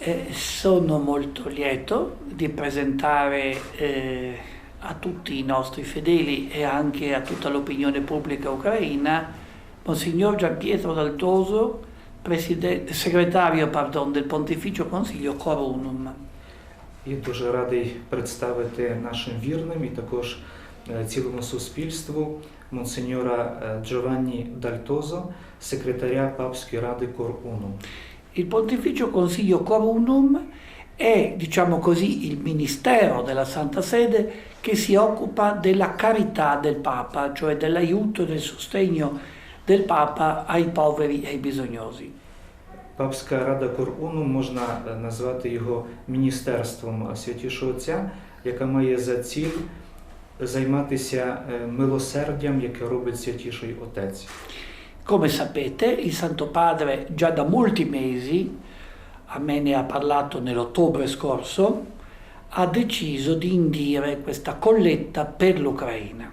Eh, sono molto lieto di presentare eh, a tutti i nostri fedeli e anche a tutta l'opinione pubblica ucraina Monsignor Gian Pietro Daltoso, preside- segretario pardon, del Pontificio Consiglio Corunum. І дуже радий представити нашим вірним і також е, цілому суспільству монсеньора е, Джованні Дальтозо, секретаря Папської ради Кор-Уну. Il Pontificio Consiglio Corunum è, diciamo così, il ministero della Santa Sede che si occupa della carità del Papa, cioè dell'aiuto e del sostegno del Papa ai poveri e ai bisognosi. Папська рада Кор-Уну можна е, назвати його міністерством Святішого Отця, яка має за ціль займатися е, милосердям, яке робить Святіший Отець. Come sapete, il Santo Padre già da molti mesi, a me ne ha parlato nell'ottobre scorso, ha deciso di indire questa colletta per l'Ucraina.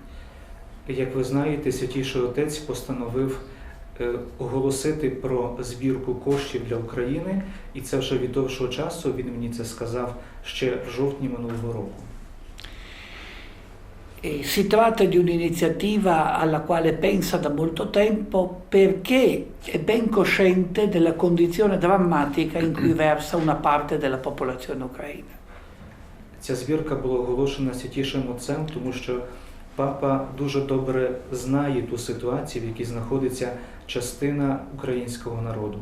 Як ви знаєте, Святіший Отець постановив е, оголосити про збірку коштів для України, і це вже від довшого часу він мені це сказав ще в жовтні минулого року. E si tratta di un'iniziativa alla quale pensa da molto tempo perché è ben cosciente della condizione drammatica in cui versa una parte della popolazione ucraina. Ця збірка була оголошена святішим отцем, тому що папа дуже добре знає ту ситуацію, в якій знаходиться частина українського народу.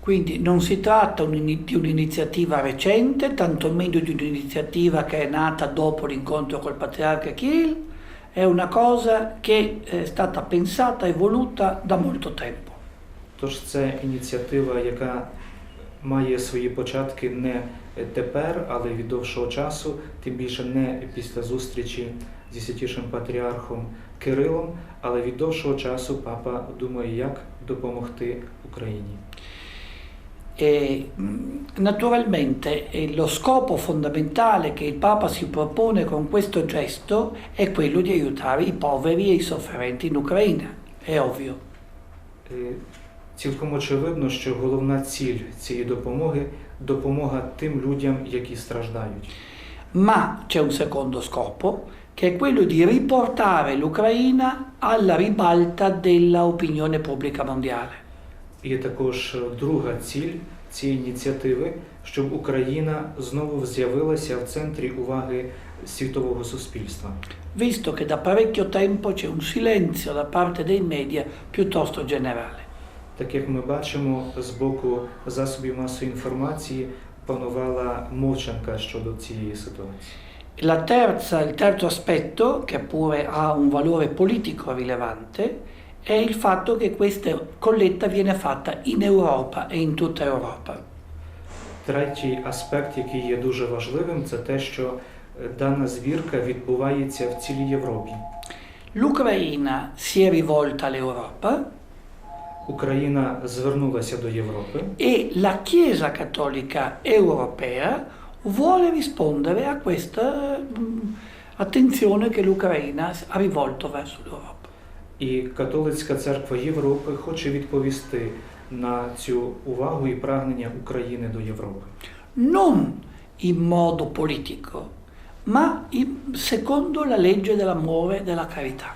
Quindi non si tratta di un'iniziativa recente, tantomeno di un'iniziativa che è nata dopo l'incontro col patriarca Kirill, è una cosa che è stata pensata e voluta da molto tempo. Тож це ініціатива, яка має свої початки не тепер, але від довшого часу, тим більше не після зустрічі зі святішим патріархом Кирилом, але від довшого часу папа думає, як допомогти Україні. E, mh, naturalmente eh, lo scopo fondamentale che il Papa si propone con questo gesto è quello di aiutare i poveri e i sofferenti in Ucraina, è ovvio. Е, Цілком очевидно, що головна ціль цієї допомоги допомога тим людям, які страждають. Ma c'è un secondo scopo che è quello di riportare l'Ucraina alla ribalta dell'opinione pubblica mondiale. І також друга ціль цієї ініціативи, щоб Україна знову з'явилася в центрі уваги світового суспільства. visto che da parecchio tempo c'è un silenzio da parte dei media piuttosto generale. Так як ми bачимо, з боку засобів масової інформації панувала мовчанка щодо цієї ситуації. La terza- il terzo aspetto, che pure ha un valore politico rilevante, è il fatto che questa colletta viene fatta in Europa e in tutta Europa. Третій аспект, який є дуже важливим, це те, що е, дана збірка відбувається в цілій Європі. L'Ucraina si è rivolta all'Europa Україна звернулася до Європи, e la Chiesa Cattolica Europea vuole rispondere a questa mm, attenzione che l'Ucraina ha rivolto verso l'Europa. І католицька церква Європи хоче відповісти на цю увагу і прагнення України до Європи. non in modo politico, ma secondo la legge dell'amore e della carità.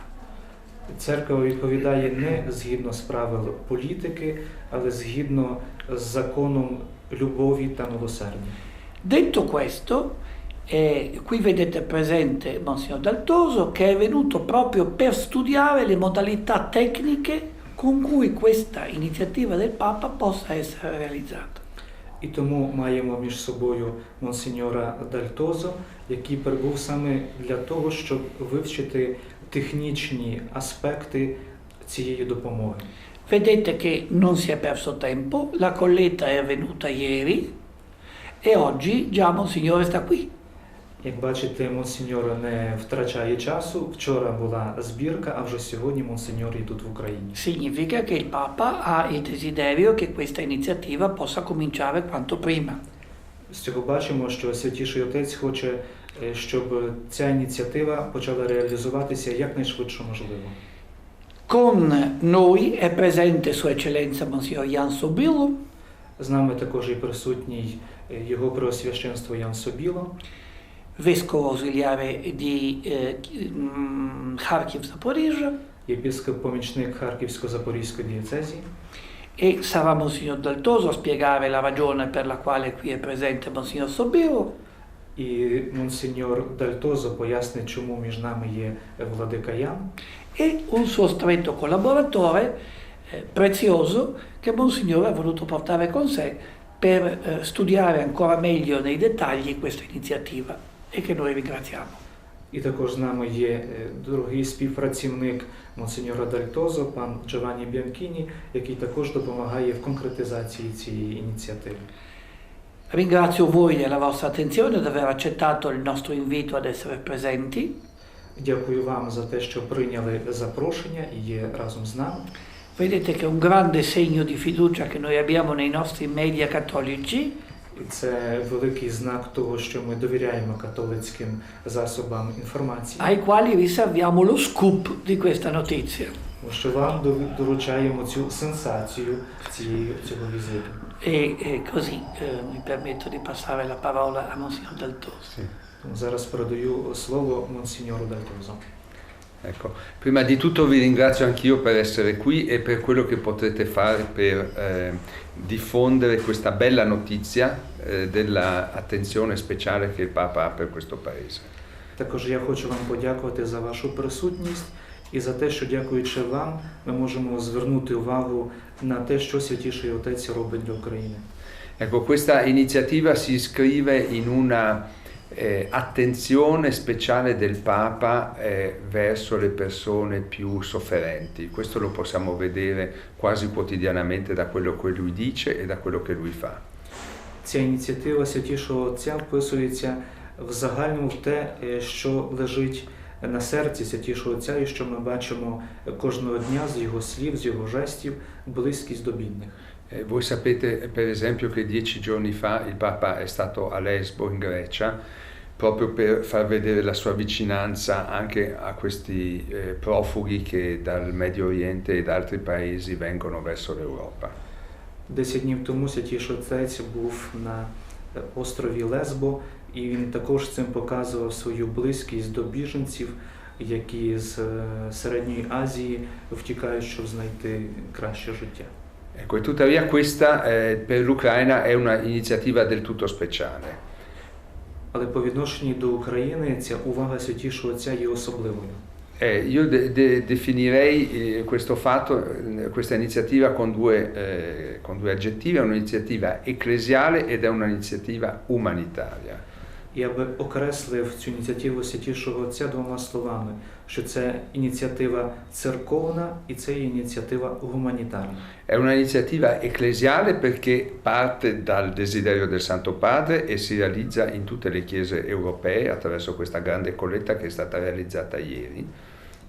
Церква відповідає не згідно з правил політики, але згідно з законом любові та милосердя. Detto questo, eh, qui vedete presente Monsignor Daltoso che è venuto proprio per studiare le modalità tecniche con cui questa iniziativa del Papa possa essere realizzata. І тому маємо між собою монсеньора Дальтозо, який прибув саме для того, щоб вивчити технічні аспекти цієї допомоги. Vedete che non si è perso tempo, la colletta è avvenuta ieri e oggi già Monsignore sta qui. Як бачите, монсеньор не втрачає часу. Вчора була збірка, а вже сьогодні монсеньор є тут в Україні. Significa che il Papa ha il desiderio che questa iniziativa possa cominciare quanto prima. З цього бачимо, що Святіший Отець хоче, е, щоб ця ініціатива почала реалізуватися якнайшвидше можливо. Con noi è presente Sua Eccellenza Monsignor Jan Sobillo, З нами також і присутній е, його преосвященство Ян Собіло, vescovo ausiliare di eh, mm, Kharkiv Zaporizhia єпископ помічник Харківсько-Запорізької дієцезії. e sarà Monsignor Daltoso a spiegare la ragione per la quale qui è presente Monsignor Sobiro І монсеньор Дальтозо пояснить, чому між нами є владика Ян, e un suo stretto collaboratore eh, prezioso che Monsignore ha voluto portare con sé per eh, studiare ancora meglio nei dettagli questa iniziativa E che noi ringraziamo. І також з нами є е, другий співпрацівник монсеньора Дальтозо, пан Джованні Бянкіні, який також допомагає в конкретизації цієї ініціативи. Ringrazio voi della vostra attenzione, di aver accettato il nostro invito ad essere presenti. Дякую вам за те, що прийняли запрошення і є разом з нами. Vedete che è un grande segno di fiducia che noi abbiamo nei nostri media cattolici це великий знак того, що ми довіряємо католицьким засобам інформації, ai quali riserviamo lo scoop di questa notizia. тому що вам доручаємо цю сенсацію цієї цього візиту. E, e così eh, mi permetto di passare la parola a Monsignor Daltoso. Sì. Зараз передаю слово монсеньору Дальтозо. Ecco, prima di tutto vi ringrazio anch'io per essere qui e per quello che potrete fare per eh, diffondere questa bella notizia eh, dell'attenzione speciale che il Papa ha per questo Paese. Також я хочу вам подякувати за вашу присутність і за те, що дякуючи вам, ми можемо звернути увагу на те, що святіший Отець робить для України. Ecco, questa iniziativa si iscrive in una eh, attenzione speciale del Papa eh, verso le persone più sofferenti. Questo lo possiamo vedere quasi quotidianamente da quello che lui dice e da quello che lui fa. Ця ініціатива святішого Отця вписується в загальному в те, е, що лежить на серці святішого Отця, і що ми бачимо кожного дня з його слів, з його жестів, близькість до бідних. Eh, voi sapete per esempio che dieci giorni fa il Papa è stato a Lesbo in Grecia proprio per far vedere la sua vicinanza anche a questi eh, profughi che dal Medio Oriente e da altri paesi vengono verso l'Europa. Десять днів тому святіший Отець був на е, острові Лесбо, і він також цим показував свою близькість до біженців, які з е, Середньої Азії втікають, щоб знайти краще життя. Ecco, e tuttavia questa eh, per l'Ucraina è un'iniziativa del tutto speciale. Але по відношенню до України ця увага святішого Отця є особливою. Eh, io de- de- definirei eh, questo fatto, eh, questa iniziativa con due, eh, con due aggettivi, è un'iniziativa ecclesiale ed è un'iniziativa umanitaria. Я би окреслив цю ініціативу святішого Отця двома словами, що це ініціатива церковна і це ініціатива гуманітарна. È un'iniziativa ecclesiale perché parte dal desiderio del Santo Padre e si realizza in tutte le chiese europee attraverso questa grande colletta che è stata realizzata ieri.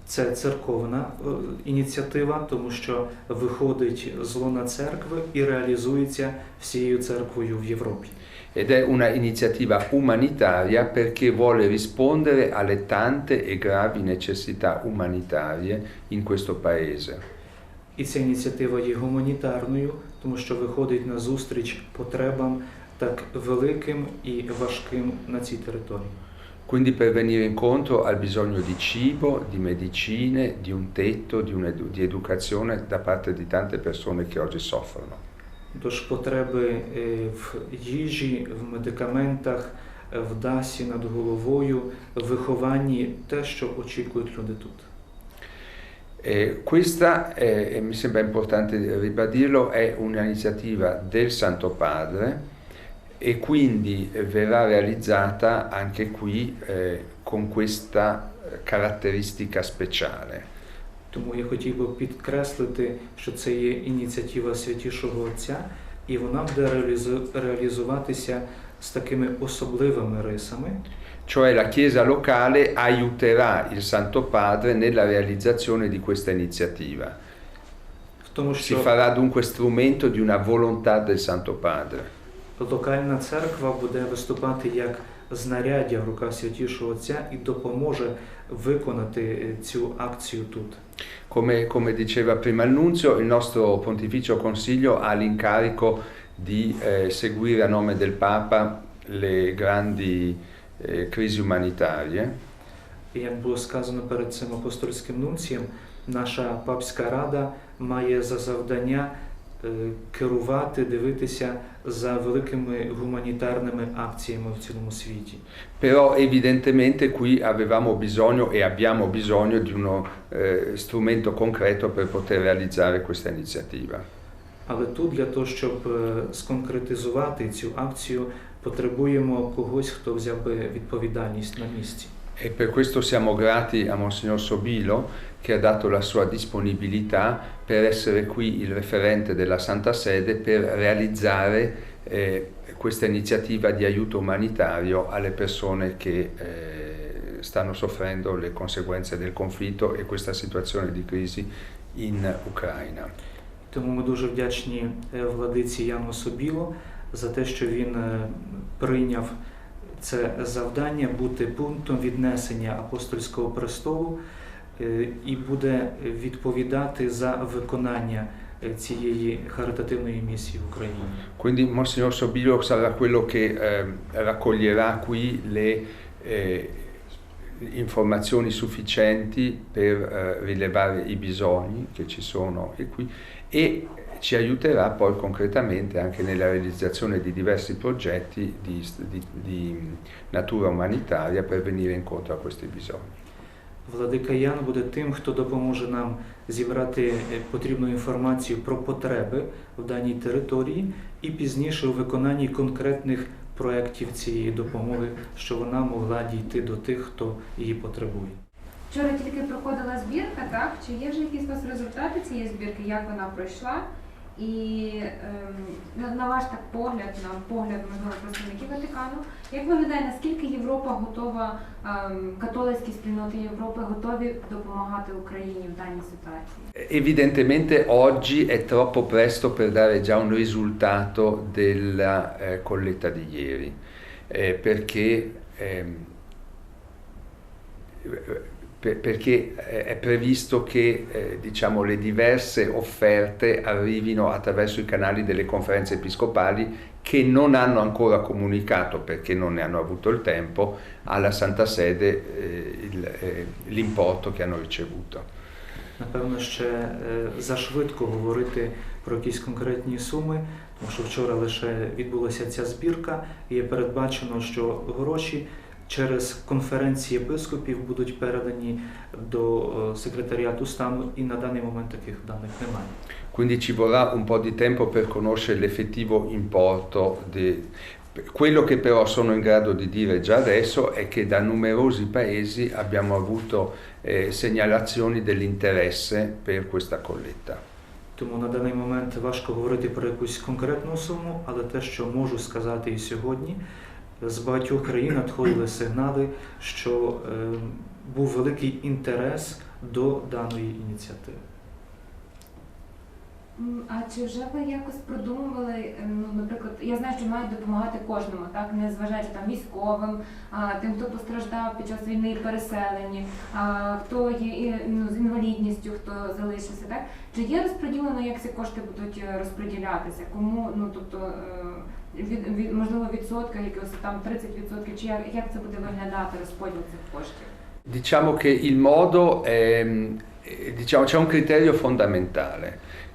Це церковна е, ініціатива, тому що виходить з лона церкви і реалізується всією церквою в Європі. Ed è una iniziativa umanitaria perché vuole rispondere alle tante e gravi necessità umanitarie in questo paese. І ця ініціатива є гуманітарною, тому що виходить на зустріч потребам так великим і важким на цій території. Quindi per venire incontro al bisogno di cibo, di medicine, di un tetto, di, un'edu- di educazione da parte di tante persone che oggi soffrono. Тож потреби е, в їжі, в медикаментах, е, в дасі над головою, в вихованні те, що очікують люди тут. E questa, è- e mi sembra importante ribadirlo, è un'iniziativa del Santo Padre e quindi eh, verrà realizzata anche qui eh, con questa eh, caratteristica speciale. Тому я хотів би підкреслити, що це є ініціатива Святішого Отця, і вона буде реалізуватися з такими особливими рисами. Cioè la Chiesa locale aiuterà il Santo Padre nella realizzazione di questa iniziativa. Тому, Si farà dunque strumento di una volontà del Santo Padre. локальна церква буде виступати як знаряддя в руках Святішого Отця і допоможе виконати е, цю акцію тут. Come, come diceva prima il il nostro Pontificio Consiglio ha l'incarico di eh, seguire a nome del Papa le grandi eh, crisi umanitarie І як було сказано перед цим апостольським нунцієм, наша папська рада має за завдання керувати, дивитися за великими гуманітарними акціями в цілому світі. Però evidentemente qui avevamo bisogno e abbiamo bisogno di uno eh, strumento concreto per poter realizzare questa iniziativa. Але тут для того, щоб е, сконкретизувати цю акцію, потребуємо когось, хто взяв би відповідальність на місці. E per questo siamo grati a Monsignor Sobilo che ha dato la sua disponibilità per essere qui il referente della Santa Sede per realizzare eh, questa iniziativa di aiuto umanitario alle persone che eh, stanno soffrendo le conseguenze del conflitto e questa situazione di crisi in Ucraina. Тому ми дуже вдячні е, владиці Яну Собіло за те, що він е, прийняв це завдання бути пунктом віднесення апостольського престолу е, і буде відповідати за виконання е, цієї харитативної місії в Україні. Quindi Monsignor Sobilo sarà quello che eh, raccoglierà qui le eh, informazioni sufficienti per eh, rilevare i bisogni che ci sono e qui e ci aiuterà poi concretamente anche nella realizzazione di diversi progetti di, di- di natura umanitaria per venire incontro a questi bisogni. Владика Ян буде тим, хто допоможе нам зібрати е, потрібну інформацію про потреби в даній території і пізніше у виконанні конкретних проєктів цієї допомоги, що вона могла дійти до тих, хто її потребує. Вчора тільки проходила збірка, так? Чи є вже якісь у вас результати цієї збірки, як вона пройшла? І ем, на, ваш так погляд, на погляд можливо представників Ватикану, як виглядає, наскільки Європа готова, ем, католицькі спільноти Європи готові допомагати Україні в даній ситуації? Evidentemente oggi è troppo presto per dare già un risultato della eh, colletta di ieri, eh, perché, ehm, per- perché eh, è previsto che eh, diciamo, le diverse offerte arrivino attraverso i canali delle conferenze episcopali che non hanno ancora comunicato, perché non ne hanno avuto il tempo, alla Santa Sede eh, il- eh, l'importo che hanno ricevuto. Напевно, ще е, зашвидко говорити про якісь конкретні суми, тому що вчора лише відбулася ця збірка, і є передбачено, що гроші через конференції єпископів будуть передані до е, секретаріату стану, і на даний момент таких даних немає. Quindi ci vorrà un po' di tempo per conoscere l'effettivo importo. de- Quello che però sono in grado di dire già adesso è che da numerosi paesi abbiamo avuto eh, segnalazioni dell'interesse per questa colletta. Тому на даний момент важко говорити про якусь конкретну суму, але те, що можу сказати і сьогодні, з багатьох країн надходили сигнали, що е, був великий інтерес до даної ініціативи. А чи вже ви якось продумували, ем, ну, наприклад, я знаю, що мають допомагати кожному, так, не зважаючи там військовим, а, тим, хто постраждав під час війни і переселені, а, хто є ну, з інвалідністю, хто залишився, так? Чи є розподілено, як ці кошти будуть е, розподілятися? Кому, ну тобто, е, від, від можливо, відсотка, якогось там 30%, чи як, як це буде виглядати розподіл цих коштів? Diciamo che il modo è, eh, diciamo, c'è un criterio fondamentale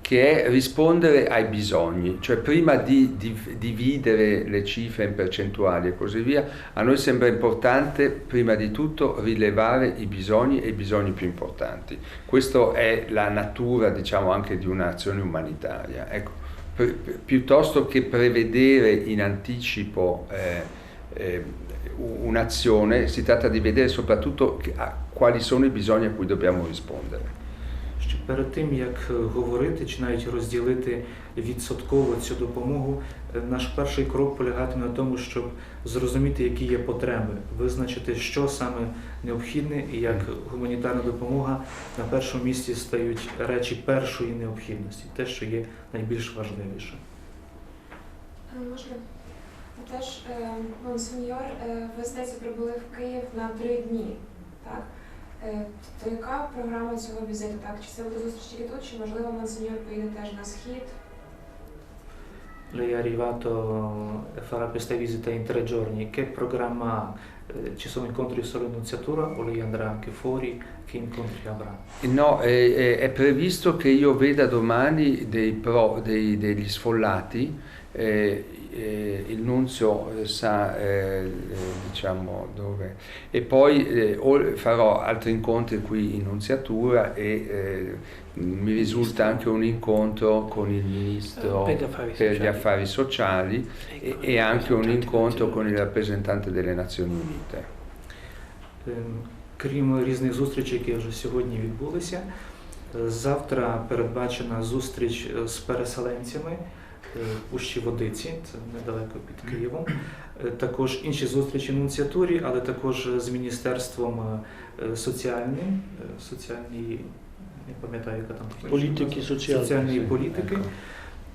che è rispondere ai bisogni, cioè prima di, di dividere le cifre in percentuali e così via, a noi sembra importante prima di tutto rilevare i bisogni e i bisogni più importanti. Questa è la natura, diciamo, anche di un'azione umanitaria. Ecco, pi- pi- piuttosto che prevedere in anticipo eh, eh, un'azione, si tratta di vedere soprattutto che- a quali sono i bisogni a cui dobbiamo rispondere. Що перед тим як е, говорити чи навіть розділити відсотково цю допомогу, е, наш перший крок полягатиме в тому, щоб зрозуміти, які є потреби, визначити, що саме необхідне, і як гуманітарна допомога на першому місці стають речі першої необхідності, те, що є найбільш важливіше. Е, Можливо. Теж е, монсеньор, е, ви здається прибули в Київ на три дні, так? Е, То яка програма цього візиту? Так? Чи це буде зустріч тільки тут, чи можливо монсеньор поїде теж на схід? Lei è arrivato e farà questa visita in tre giorni. Che programma ha? Eh, Ci sono incontri solo in Nunziatura o lei andrà anche fuori? Che incontri avrà? No, è, è- è previsto che io veda domani dei pro- dei- degli sfollati. eh, eh, il nunzio eh, sa eh, eh, diciamo dove e poi eh, o- farò altri incontri qui in nunziatura e eh, mi risulta anche un incontro con il ministro Per gli affari per gli sociali. affari sociali e, con e il anche un rappresentante incontro delle con il rappresentante delle Nazioni Unite. Ем, Крім різних зустрічей, які вже сьогодні відбулися, е, завтра передбачена зустріч е, з переселенцями е, У Щіводиці, це недалеко під Києвом. Е, Також інші зустрічі в нунціатурі, але також з Міністерством е, соціальним, е, соціальної, не пам'ятаю, яка там Політики соціальної. політики,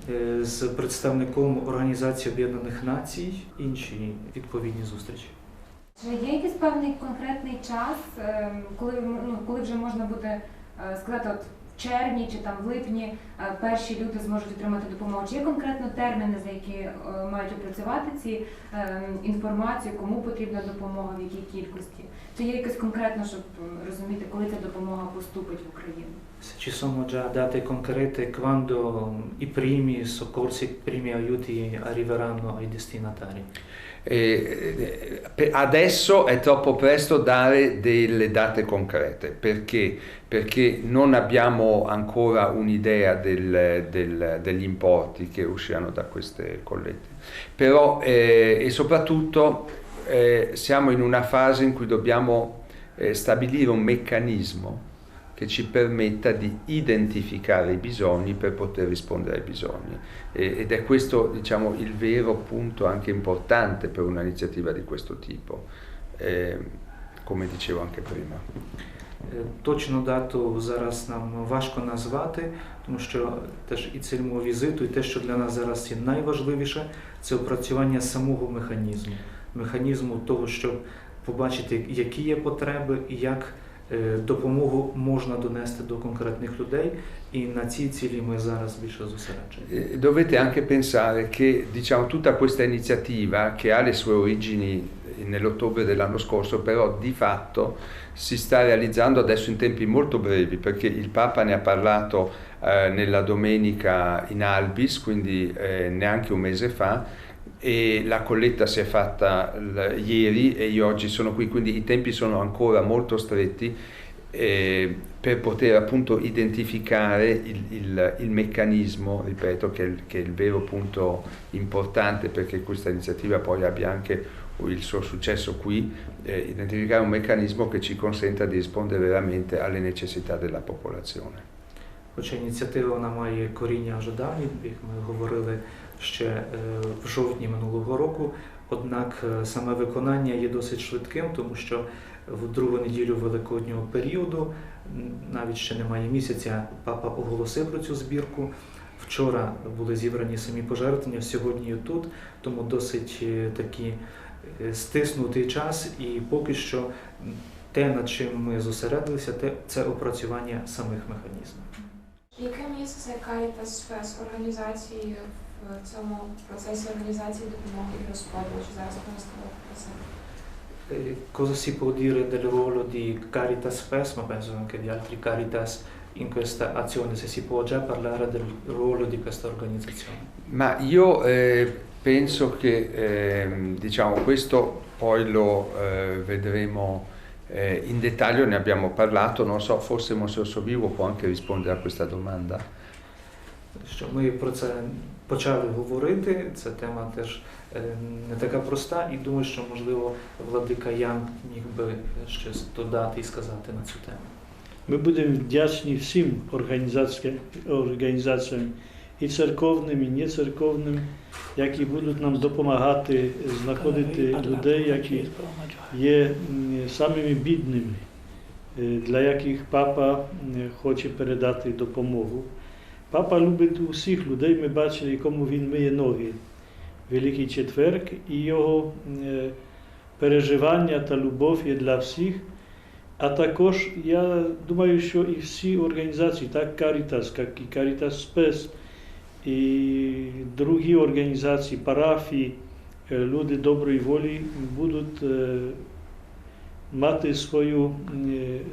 е, з представником Організації Об'єднаних Націй, інші відповідні зустрічі. Чи є якийсь певний конкретний час, ем, коли ну коли вже можна буде е, сказати, от червні чи там в липні е, перші люди зможуть отримати допомогу? Чи є конкретно терміни, за які е, мають опрацювати ці ем, інформацію, кому потрібна допомога, в якій кількості? Чи є якось конкретно, щоб е, розуміти, коли ця допомога поступить в Україну? Ci sono già date concrete quando i primi soccorsi, i primi aiuti arriveranno ai. Eh, adesso è troppo presto dare delle date concrete perché, perché non abbiamo ancora un'idea del- del- degli importi che usciranno da queste collette. Però eh, e soprattutto eh, siamo in una fase in cui dobbiamo eh, stabilire un meccanismo che ci permetta di identificare i bisogni per poter rispondere ai bisogni. E- ed è questo diciamo, il vero punto anche importante per un'iniziativa di questo tipo, eh, come dicevo anche prima. Е, Точну дату зараз нам важко назвати, тому що теж і ціль візиту, і те, що для нас зараз є найважливіше, це опрацювання самого механізму. Механізму того, щоб побачити, які є потреби і як е, допомогу можна донести до конкретних людей. І на цій цілі ми зараз більше зосереджені. Eh, Dovete anche pensare che diciamo, tutta questa iniziativa che ha le sue origini nell'ottobre dell'anno scorso, però di fatto si sta realizzando adesso in tempi molto brevi, perché il Papa ne ha parlato eh, nella domenica in Albis, quindi eh, neanche un mese fa, e la colletta si è fatta l- ieri e io oggi sono qui, quindi i tempi sono ancora molto stretti eh, per poter appunto identificare il, il- il meccanismo, ripeto, che è, il, che è il vero punto importante perché questa iniziativa poi abbia anche il suo successo qui, eh, identificare un meccanismo che ci consenta di rispondere veramente alle necessità della popolazione. Хоча ініціатива вона має коріння вже давні, як ми говорили ще е, в жовтні минулого року. Однак е, саме виконання є досить швидким, тому що в другу неділю великоднього періоду, навіть ще немає місяця, папа оголосив про цю збірку. Вчора були зібрані самі пожертвування, сьогодні і тут, тому досить е, такий е, стиснутий час, і поки що те, над чим ми зосередилися, те- це опрацювання самих механізмів. Яке місце Caritas спецорганізації в цьому процесі організації допомоги і розподілу? Чи зараз можна сказати про це? Eh, Cosa si può dire del ruolo di Caritas Spes, ma penso anche di altri Caritas in questa azione, se si può già parlare del ruolo di questa organizzazione? Ma io eh, penso che ehm, diciamo, questo poi lo eh, vedremo eh, in dettaglio, ne abbiamo parlato, non so, forse Monsignor Sovivo può anche rispondere a questa domanda. Що ми про це почали говорити, ця тема теж е, не така проста, і думаю, що можливо владика Ян міг би щось додати і сказати на цю тему. Ми будемо вдячні всім організаціям, і церковним, і нецерковним, які будуть нам допомагати знаходити людей, які є самими бідними, е, для яких папа хоче передати допомогу. Папа любить усіх людей, ми бачили, кому він миє ноги. Великий четверг і його е, переживання та любов є для всіх. А також я думаю, що і всі організації, так Caritas, як і Caritas Spes, і другі організації, парафії, е, люди доброї волі будуть е, мати свою,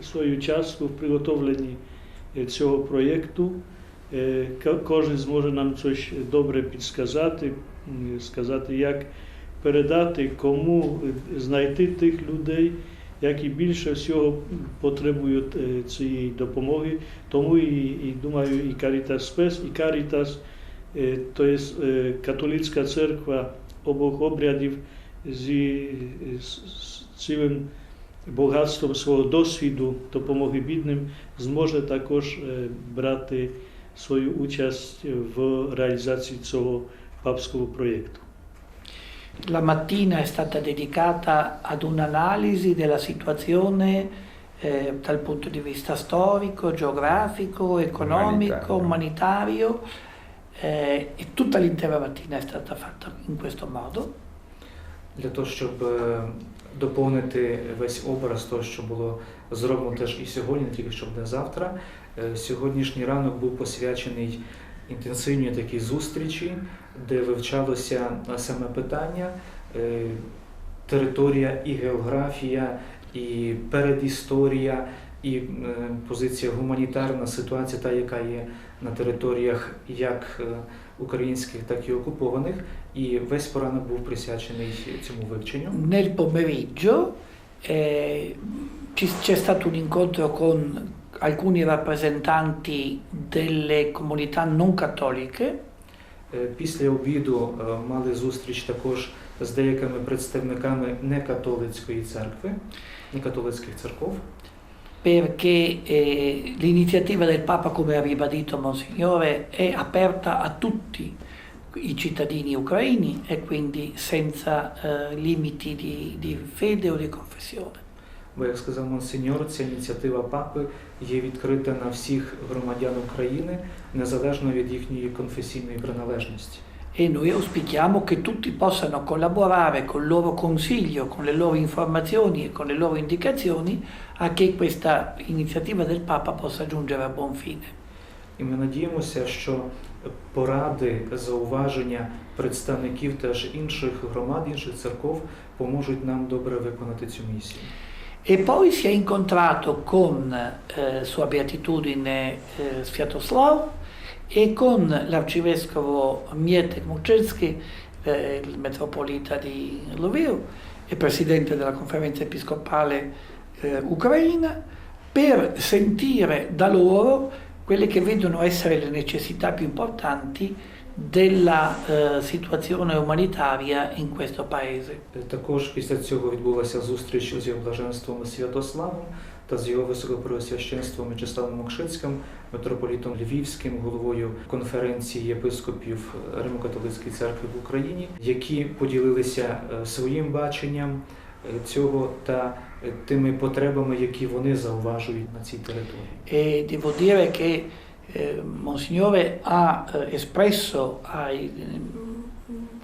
свою частку в приготовленні цього проєкту. Е, ко- Кожен зможе нам щось добре підсказати, сказати, як передати, кому е, знайти тих людей, які більше всього потребують е, цієї допомоги. Тому і, і думаю, і Caritas Spes, і е, то є католицька церква обох обрядів зі цілим багатством свого досвіду допомоги бідним, зможе також брати свою участь в реалізації цього папського проєкту. La mattina è stata dedicata ad un'analisi della situazione eh, dal punto di vista storico, geografico, economico, umanitario, eh, e tutta l'intera mattina è stata fatta in questo modo. Для того, щоб е, доповнити весь образ того, що було зроблено теж і сьогодні, не тільки щоб не завтра. е, Сьогоднішній ранок був посвячений інтенсивній такій зустрічі, де вивчалося е, саме питання, е, територія і географія, і передісторія, і позиція гуманітарна ситуація, та яка є на територіях як українських, так і окупованих. І весь поранок був присвячений цьому вивченню. Nel pomeriggio eh, c'è stato un incontro con alcuni rappresentanti delle comunità non cattoliche Е, Після обіду е, мали зустріч також з деякими представниками некатолицької церкви, некатолицьких церков, perché eh, l'iniziativa del Papa, come ha ribadito Monsignore, è aperta a tutti i cittadini ucraini e quindi senza eh, limiti di, di fede o di confessione. Бо, як сказав Монсеньор, ця ініціатива папи є відкрита на всіх громадян України, незалежно від їхньої конфесійної приналежності. E noi auspichiamo che tutti possano collaborare col loro consiglio, con le loro informazioni e con le loro indicazioni a che questa iniziativa del Papa possa giungere a buon fine. І ми надіємося, що поради, зауваження представників теж інших громад, інших церков поможуть нам добре виконати цю місію. E poi si è incontrato con eh, Sua Beatitudine eh, Sviatoslav e con l'arcivescovo Mietek Muczynski, eh, il metropolita di Lviv e presidente della conferenza episcopale eh, ucraina, per sentire da loro quelle che vedono essere le necessità più importanti della eh, situazione umanitaria in questo paese. Також після цього відбулася зустріч з його блаженством Святославом та з його високопреосвященством Мячеславом Мокшицьким, митрополітом Львівським, головою конференції єпископів Римо-католицької церкви в Україні, які поділилися е, своїм баченням е, цього та е, тими потребами, які вони зауважують на цій території. E devo dire che eh, Monsignore ha eh, espresso ai-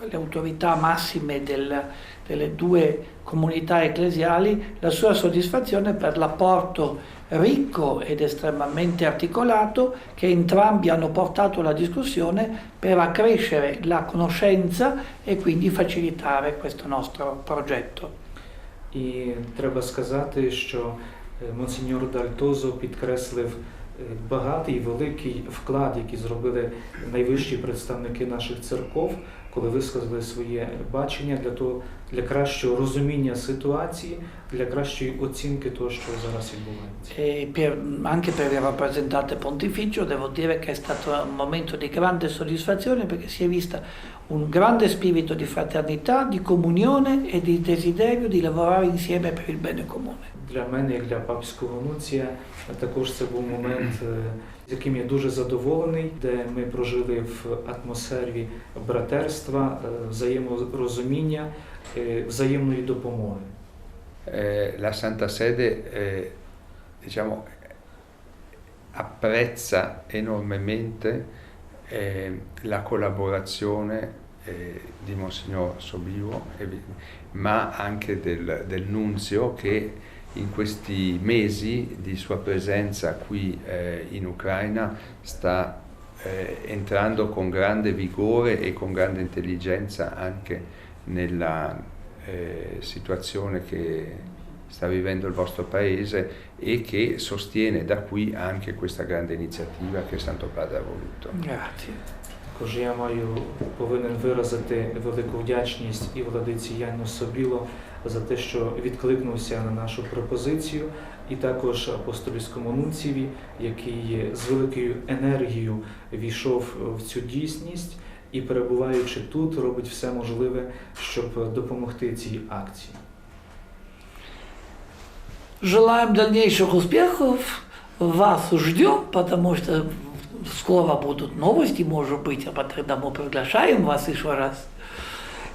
alle autorità massime del- delle due comunità ecclesiali la sua soddisfazione per l'apporto ricco ed estremamente articolato che entrambi hanno portato alla discussione per accrescere la conoscenza e quindi facilitare questo nostro progetto. І треба сказати, що е, Монсеньор Дальтозо підкреслив е, багатий великий вклад, який зробили найвищі представники наших церков, коли висказали своє бачення для того, для кращого розуміння ситуації, для кращої оцінки того, що зараз відбувається. E per- anche per il rappresentante pontificio devo dire che è stato un momento di grande soddisfazione perché si è vista un grande spirito di fraternità, di comunione e di desiderio di lavorare insieme per il bene comune. Для мене, як для папського нунція, також це був момент, е, з яким я дуже задоволений, де ми прожили в атмосфері братерства, е, взаєморозуміння, е, взаємної допомоги. La Santa Sede eh, diciamo, apprezza enormemente eh, la collaborazione eh, di Monsignor Sobivo, ma anche del, del Nunzio che in questi mesi di sua presenza qui eh, in Ucraina sta eh, entrando con grande vigore e con grande intelligenza anche nella eh, situazione che sta vivendo il vostro paese e che sostiene da qui anche questa grande iniziativa che Santo Padre ha voluto. Grazie. Також я маю повинен виразити велику вдячність і владиці Яну Собіло За те, що відкликнувся на нашу пропозицію, і також апостольському нунціві, який з великою енергією війшов в цю дійсність і, перебуваючи тут, робить все можливе, щоб допомогти цій акції. Желаем дальнейших успехов. Вас ждем, потому что скоро будут новости, может быть, а тогда мы приглашаем вас еще раз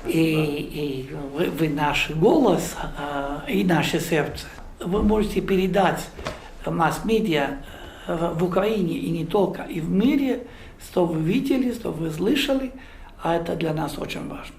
И, и вы, вы наш голос а, и наше сердце. Вы можете передать масс-медиа э, в Украине и не только, и в мире, что вы видели, что вы слышали, а это для нас очень важно.